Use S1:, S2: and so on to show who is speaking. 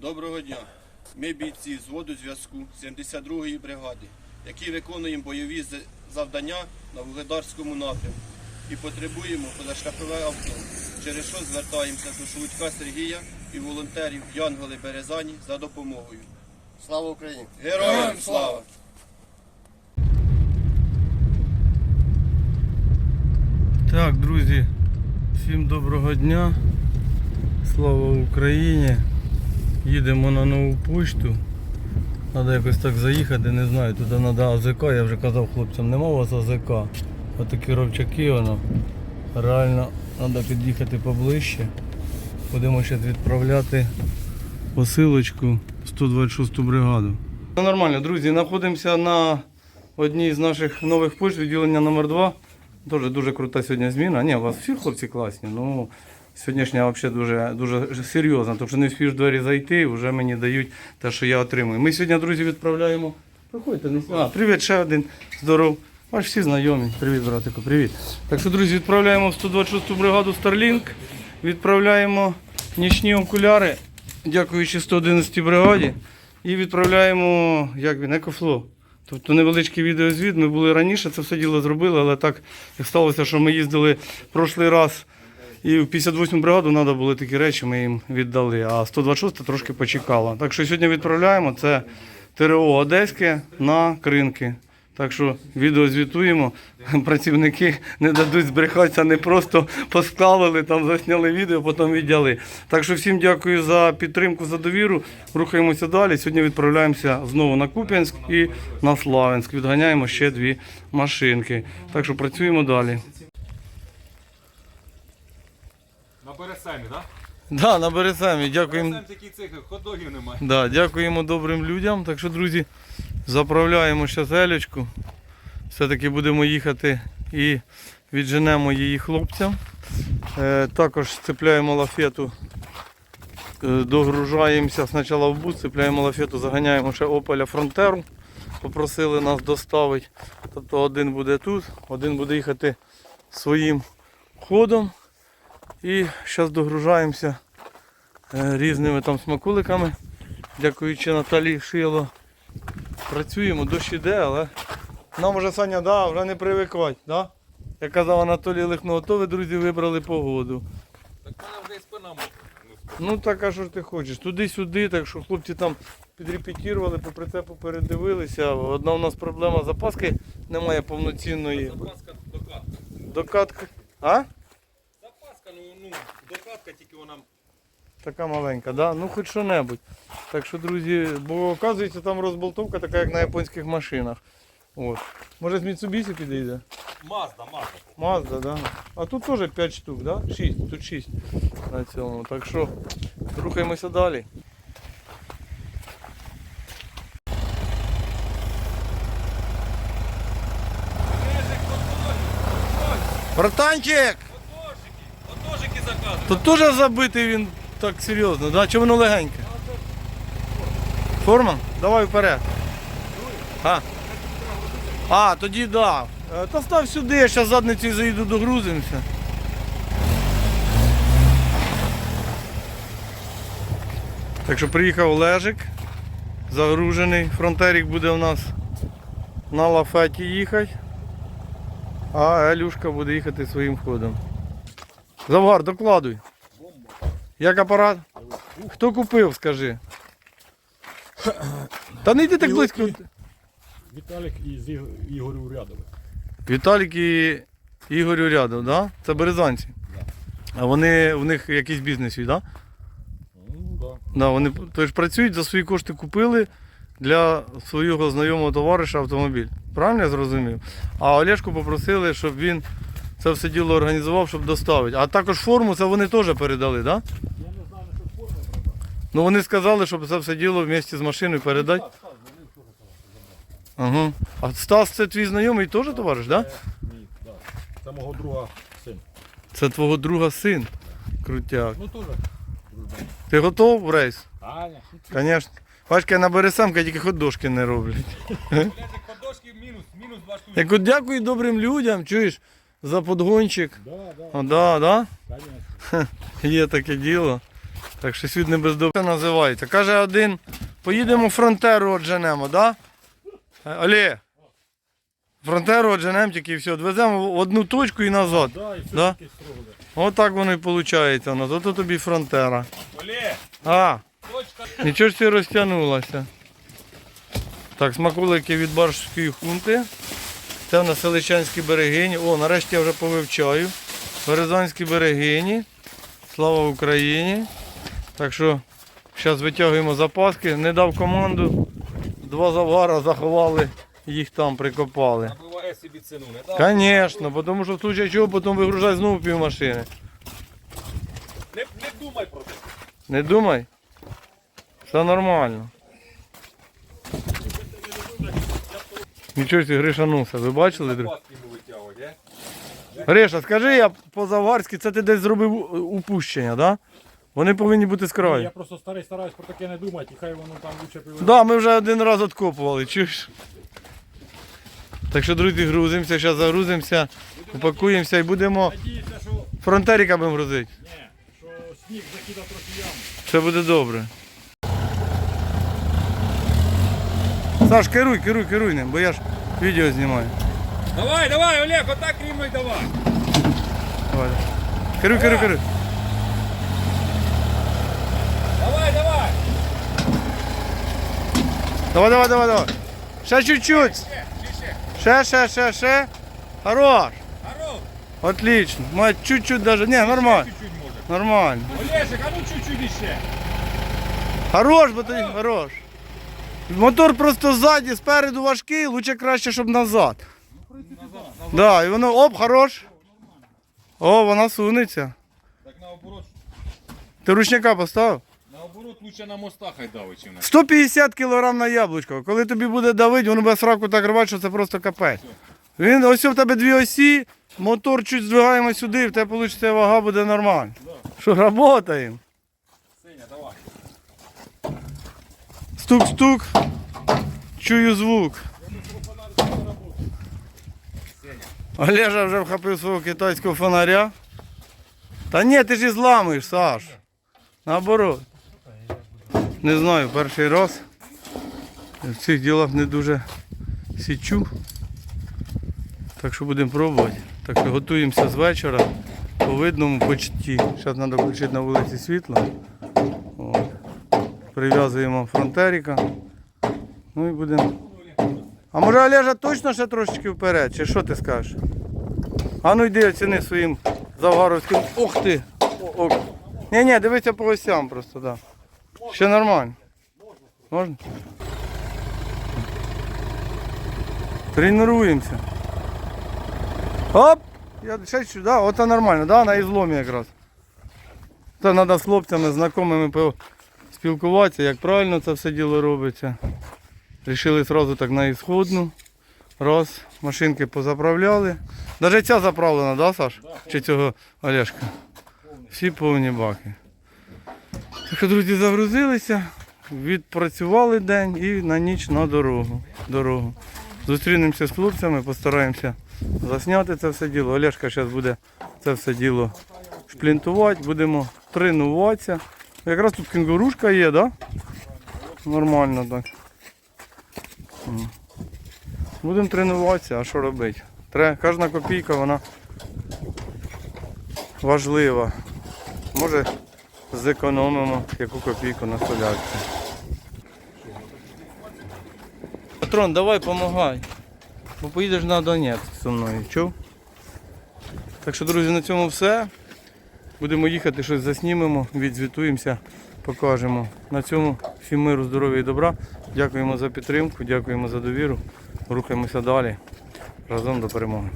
S1: Доброго дня. Ми бійці зводу зв'язку 72-ї бригади, які виконуємо бойові завдання на Вугледарському напрямку і потребуємо позашляхове авто, через що звертаємося до Шелудька Сергія і волонтерів Янголи Березані за допомогою.
S2: Слава Україні!
S1: Героям слава!
S3: Так, друзі, всім доброго дня. Слава Україні. Їдемо на нову почту. Треба якось так заїхати, не знаю, тут треба АЗК, я вже казав хлопцям, нема у вас АЗК. Отакі ровчаки воно. Реально треба під'їхати поближче. Будемо зараз відправляти посилочку в 126 бригаду. Ну, нормально, друзі, знаходимося на одній з наших нових почт, відділення номер 2 Дуже дуже крута сьогодні зміна. Ні, у вас всі хлопці класні. Ну сьогоднішня взагалі дуже дуже серйозна. Тому що не встиг в двері зайти, вже мені дають те, що я отримую. Ми сьогодні, друзі, відправляємо. Проходьте, не а, привіт, ще один. Здоров. Ваш всі знайомі. Привіт, братику, привіт. Так що, друзі, відправляємо в 126-ту бригаду Starlink. Відправляємо нічні окуляри, дякуючи 111 бригаді. І відправляємо, як він, екофло. Тобто невеличкий відеозвіт. Ми були раніше, це все діло зробили, але так як сталося, що ми їздили прошлий раз і в 58 бригаду треба були такі речі, ми їм віддали. А 126 трошки почекала. Так що сьогодні відправляємо це ТРО Одеське на кринки. Так що відео звітуємо. Працівники не дадуть збрехатися, не просто поставили, там засняли відео, потім віддяли. Так що всім дякую за підтримку, за довіру. Рухаємося далі. Сьогодні відправляємося знову на Куп'янськ і на Славянськ. Відганяємо ще дві машинки. Так що працюємо далі.
S4: На Бересамі, так?
S3: Да, на Березамі. Дякуємо.
S4: Такий цих ходогів немає.
S3: Да, дякуємо добрим людям. Так що, друзі, заправляємо ще зелечку. Все-таки будемо їхати і відженемо її хлопцям. Е, також цепляємо лафету, е, догружаємося спочатку в бус, цепляємо лафету, заганяємо ще Opel Фронтеру. Попросили нас доставити. Тобто один буде тут, один буде їхати своїм ходом. І зараз догружаємося е, різними там смакуликами. Дякуючи Наталі Шило. Працюємо, дощ іде, але нам вже Саня да, вже не привикать. Да? Як казав Анатолій Лихно, то ви, друзі, вибрали погоду.
S4: Так в мене вже і спина м-
S3: Ну так а що ж ти хочеш? Туди-сюди, так що хлопці там підрепетірували, по прицепу передивилися. Одна у нас проблема запаски, немає повноцінної
S4: Запаска докатка.
S3: докатки. А?
S4: Докатка тільки вона.
S3: Така маленька, да? Ну хоч що-небудь. Так що, друзі, бо оказується там розболтовка така, як на японських машинах. От. Може з Mitsubishi підійде?
S4: Мазда, мазда.
S3: Mazda, да. А тут теж 5 штук, да? 6, тут 6 на цьому. Так що рухаємося далі. Братанчик!
S4: Отожики
S3: теж забитий він так серйозно, да? Чи воно легеньке? Форман, давай вперед. А, а тоді да. Е, Та став сюди, я зараз задницею заїду догрузимося. Так що приїхав Олежик, загружений. Фронтерік буде у нас на лафеті їхати. А Елюшка буде їхати своїм ходом. Завгар, докладуй. Як апарат? Хто купив, скажи. Та не йди так близько.
S5: Віталік із Іг- Ігорем
S3: Віталік і Ігор Урядов, да? Це березанці. А вони в них якийсь бізнес, да?
S5: Ну, да.
S3: Да, вони тож працюють, за свої кошти купили для свого знайомого товариша автомобіль. Правильно я зрозумів? А Олешку попросили, щоб він це все діло організував, щоб доставити. А також форму це вони теж передали, так? Да?
S5: Я не знаю, що форма.
S3: Ну вони сказали, щоб це все діло вместе з машиною передати. Ага. А Стас це твій знайомий теж товариш, так? Да?
S5: Ні, да. Це мого друга син.
S3: Це твого друга син. Крутяк.
S5: Ну теж.
S3: Ти готов в рейс? Звісно. Бачка на бересамка тільки ходошки не роблять.
S4: Ходошки мінус, мінус два штуки.
S3: Дякую добрим людям, чуєш, за подгончик.
S5: Да, да,
S3: О, да, да?
S5: конечно.
S3: Є таке діло. Так що світ не без добра називається. Каже один, поїдемо фронтеру одженемо, да? Е, Олє, фронтеру одженемо тільки і все, відвеземо в одну точку і назад.
S5: Да, і все
S3: Да?
S5: таке строго.
S3: Отак воно і виходить у нас. Ото тобі фронтера.
S4: Оле,
S3: А,
S4: точка.
S3: нічого ж ти розтягнулася. Так, смаколики від Баршської хунти. Це в нас Селищанські берегині. О, нарешті я вже повивчаю. Березанські берегині. Слава Україні. Так що зараз витягуємо запаски. Не дав команду. Два завара заховали, їх там прикопали.
S4: Набиває собі ціну, не так?
S3: Звісно, тому що в случае чого потім вигружай знову півмашини.
S4: Не, не думай про це.
S3: Не думай. Все нормально. Нічого собі, Гриша носа, ви бачили?
S4: е?
S3: Гриша, скажи я по-заварськи, це ти десь зробив у- упущення, да? Вони повинні бути з
S5: Я просто старий стараюсь про таке не думати, і хай воно там лучше пиво.
S3: Да, ми вже один раз откопували, чуєш? Так що, друзі, грузимося, зараз загрузимося, упакуємося і будемо
S5: Надіюся, що,
S3: фронтеріка будемо грузити.
S5: ні, що сніг закидав трохи яму.
S3: Все буде добре. Саш, керуй, керуй, керуй ним, бо я ж відео знімаю.
S4: Давай, давай, Олег, отак рівно й давай.
S3: Давай. Керуй, керуй, керуй.
S4: Давай, давай.
S3: Давай, давай, давай, давай. Ще чуть-чуть.
S4: Ще, ще, ще.
S3: Ще, ще, ще, ще. Хорош.
S4: Здоров.
S3: Отлично. Мать, чуть-чуть даже. Не, нормально.
S4: Чуть-чуть може.
S3: Нормально.
S4: Олежик, а ну чуть-чуть іще.
S3: Хорош, бо ти хорош. Мотор просто ззаді, спереду важкий, лучше краще, щоб назад. Да, і воно оп, хорош. О, вона сунеться.
S4: Так наоборот,
S3: Ти ручника поставив?
S4: наоборот лучше на мостах хай давить, чим на
S3: 150 кг на яблучко. Коли тобі буде давити, воно без раку так рвати, що це просто капець. Він ось у тебе дві осі, мотор чуть здвигаємо сюди, і в тебе вийде вага буде нормально. Що, працюємо?
S4: Сеня, давай.
S3: Стук-стук. Чую звук. Олежа вже вхопив свого китайського фонаря. Та ні, ти ж і зламуєш, Саш. Наоборот. Не знаю, перший раз. В цих ділах не дуже січу. Так що будемо пробувати. Так що готуємося з вечора. По видному почті. Зараз треба включити на вулиці світло. Прив'язуємо фронтеріка. Ну і будемо. А може Олежа точно ще трошечки вперед? Чи що ти скажеш? А ну йди оціни своїм завгаровським. Ух ти! Ні, ні, дивися по осям просто, так. Да. Ще нормально. Можна? Тренуємося. Оп! Я ще сюди, оце нормально, да? на ізломі якраз. Це треба з хлопцями, знайомими спілкуватися, як правильно це все діло робиться. Рішили одразу так на ісходну. Раз, машинки позаправляли. Навіть ця заправлена, да, Саш? Чи цього Олешка? Всі повні баки. Так що, друзі, загрузилися, відпрацювали день і на ніч на дорогу. дорогу. Зустрінемося з хлопцями, постараємося засняти це все діло. Олешка зараз буде це все діло шплінтувати, будемо тренуватися. Якраз тут кенгурушка є? Да? Нормально так. Будемо тренуватися, а що робити? Треба, кожна копійка вона важлива. Може зекономимо яку копійку на солярці. Патрон, давай помагай. Бо поїдеш на Донецьк зі мною, чув? Так що, друзі, на цьому все. Будемо їхати, щось заснімемо, відзвітуємося, покажемо. На цьому всім миру, здоров'я і добра. Дякуємо за підтримку, дякуємо за довіру. Рухаємося далі. Разом до перемоги.